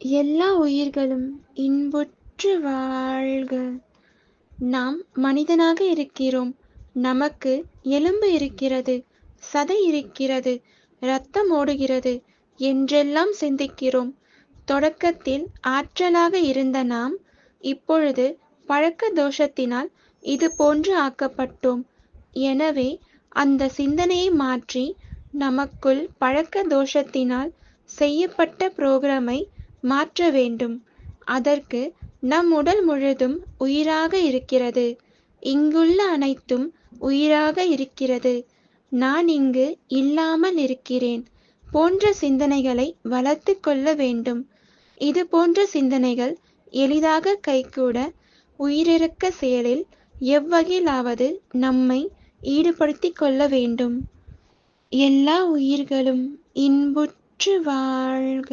எல்லா உயிர்களும் இன்புற்று வாழ்க. நாம் மனிதனாக இருக்கிறோம். நமக்கு எலும்பு இருக்கிறது சதை இருக்கிறது இரத்தம் ஓடுகிறது என்றெல்லாம் சிந்திக்கிறோம். தொடக்கத்தில் ஆற்றலாக இருந்த நாம் இப்பொழுது பழக்க தோஷத்தினால் இது போன்று ஆக்கப்பட்டோம். எனவே அந்த சிந்தனையை மாற்றி நமக்குள் பழக்க தோஷத்தினால் செய்யப்பட்ட புரோகிராமை மாற்ற வேண்டும். அதற்கு நம் உடல் முழுதும் உயிராக இருக்கிறது. இங்குள்ள அனைத்தும் உயிராக இருக்கிறது. நான் இங்கு இல்லாமல் இருக்கிறேன். போன்ற சிந்தனைகளை வளர்த்து கொள்ள வேண்டும். இது போன்ற சிந்தனைகள் எளிதாக கைகூட உயிரிறக்க செயலில் எவ்வகையிலாவது நம்மை ஈடுபடுத்திக் கொள்ள வேண்டும். எல்லா உயிர்களும் இன்புற்று வாழ்க.